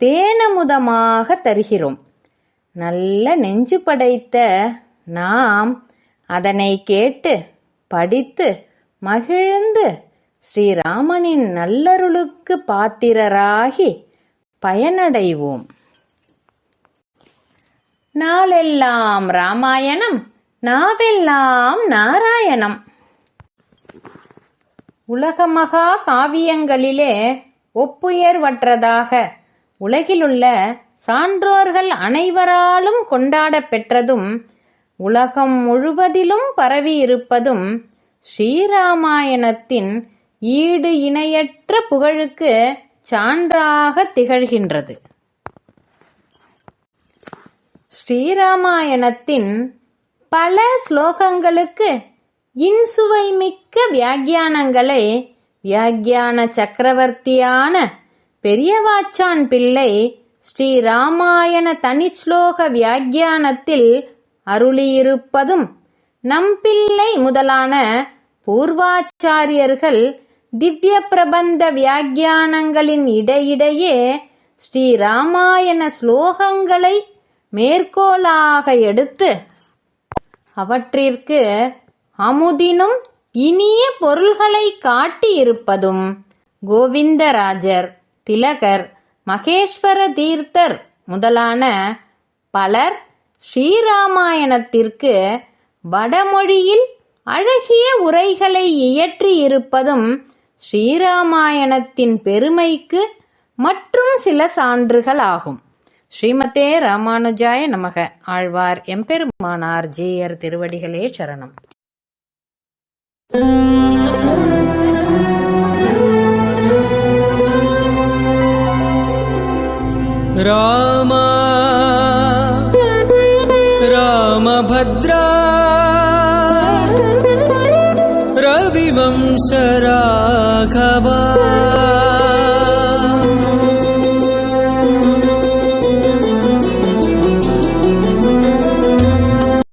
தேனமுதமாக தருகிறோம். நல்ல நெஞ்சு படைத்த நாம் அதனை கேட்டு படித்து மகிழ்ந்து ஸ்ரீராமனின் நல்லருளுக்கு பாத்திரராகி பயனடைவோம். நாளெல்லாம் ராமாயணம் நாவெல்லாம் நாராயணம். உலகமகா காவியங்களிலே ஒப்புயர்வற்றதாக உலகிலுள்ள சான்றோர்கள் அனைவராலும் கொண்டாடப் பெற்றதும் உலகம் முழுவதிலும் பரவி இருப்பதும் ஸ்ரீராமாயணத்தின் ஈடு இணையற்ற புகழுக்கு சான்றாக திகழ்கின்றது. ஸ்ரீராமாயணத்தின் பல ஸ்லோகங்களுக்கு இன்சுவைமிக்க வியாக்கியானங்களை வியாக்கியான சக்கரவர்த்தியான பெரியவாச்சான் பிள்ளை ஸ்ரீராமாயண தனிஸ்லோக வியாக்கியானத்தில் அருளியிருப்பதும் நம்பிள்ளை முதலான பூர்வாச்சாரியர்கள் திவ்ய பிரபந்த வியாக்கியானங்களின் இடையிடையே ஸ்ரீராமாயண ஸ்லோகங்களை மேற்கோளாக எடுத்து அவற்றிற்கு அமுதினும் இனிய பொருள்களை காட்டியிருப்பதும் கோவிந்தராஜர். திலகர் மகேஸ்வர தீர்த்தர் முதலான பலர் ஸ்ரீராமாயணத்திற்கு வடமொழியில் அழகிய உரைகளை இயற்றியிருப்பதும் ஸ்ரீராமாயணத்தின் பெருமைக்கு மற்றும் சில சான்றுகளாகும். ஸ்ரீமதே ராமானுஜாய நமக. ஆழ்வார் எம்பெருமானார் ஜீயர் திருவடிகளே சரணம். राम। रामभद्रा। रविवंशराघवा